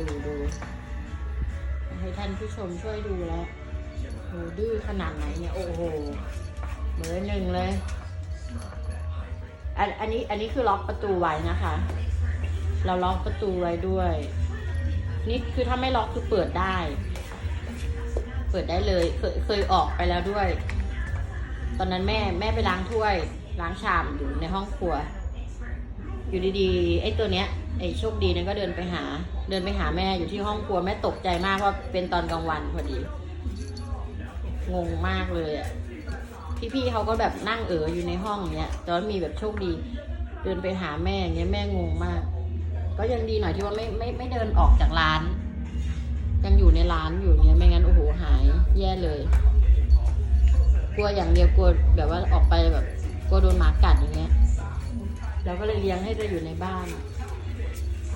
ดูดูให้ท่านผู้ชมช่วยดูแล้วโหดื้อขนาดไหนเนี่ย โอ้โหเบอร์หนึ่งเลย อันอันนี้อันนี้คือล็อกประตูไว้นะคะ เราล็อกประตูไว้ด้วย นี่คือถ้าไม่ล็อกคือเปิดได้ เปิดได้เลยเคยเคยออกไปแล้วด้วย ตอนนั้นแม่แม่ไปล้างถ้วยล้างชามอยู่ในห้องครัว อยู่ดีๆไอ้ตัวเนี้ยไอ้โชคดีเนี่ยก็เดินไปหา เดินไปหาแม่อยู่ที่ห้องครัวแม่ตกใจมากเพราะเป็นตอนกลางวันพอดี งงมากเลยอะพี่ๆเขาก็แบบนั่งเอ๋ออยู่ในห้องเนี้ยแต่ว่ามีแบบโชคดี เดินไปหาแม่เงี้ยแม่งงมาก ก็ยังดีหน่อยที่ว่าไม่ไม่ไม่เดินออกจากร้าน ยังอยู่ในร้านอยู่เนี้ยไม่งั้นโอ้โหหายแย่เลย กลัวอย่างเดียวกลัวแบบว่าออกไปแบบกลัวโดนหมากัดอย่างเงี้ย เราก็เลยเลี้ยงให้จะอยู่ในบ้าน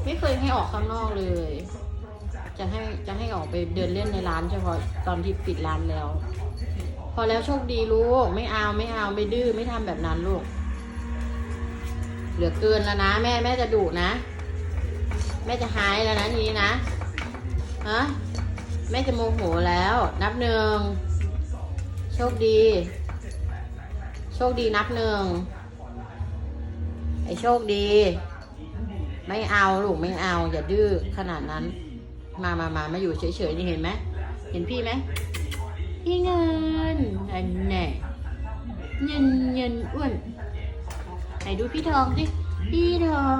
ไม่เคยให้ออกข้างนอกเลย จะให้จะให้ออกไปเดินเล่นในร้านเฉพาะตอนที่ปิดร้านแล้ว พอแล้วโชคดีลูกไม่เอาไม่เอาไม่ดื้อไม่ทำแบบนั้นลูกเหลือเกินแล้วนะแม่แม่จะดุนะ แม่จะหายแล้วนะนี้นะฮะแม่จะโมโหแล้ว นับหนึ่งโชคดี โชคดีนับหนึ่ง อ้โชคดี ไม่เอาลูกไม่เอา อย่าดื้อขนาดนั้น มามามามาอยู่เฉยๆนี่เห็นไหมเห็นพี่ไหมพี่เงินอันแน่เงินเงินอ้วนไหนดูพี่ทองสิพี่ทอ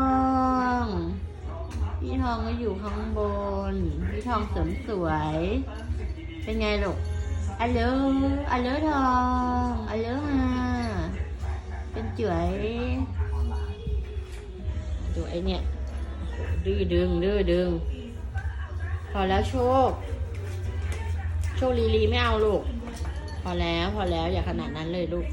ง พี่ทองก็อยู่ข้างบน พี่ทองเสริมสวย เป็นไงลูกอัลโหลอัลโหลทองอัลโหลมาเป็นจ๋วย ดูไอเนี่ย ดื้อดึง ดื้อดึง พอแล้วโชค โชคลีลีไม่เอาลูก พอแล้วพอแล้วอย่าขนาดนั้นเลยลูก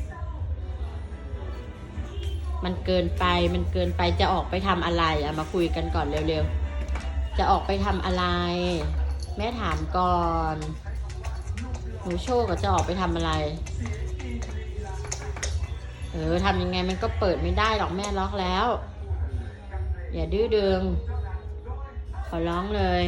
มันเกินไปมันเกินไปจะออกไปทำอะไรอะมาคุยกันก่อนเร็วๆ จะออกไปทำอะไร แม่ถามก่อนหนูโชคกับจะออกไปทำอะไรเออทำยังไงมันก็เปิดไม่ได้หรอกแม่ล็อกแล้ว อย่าดื้อดึง ขอร้องเลย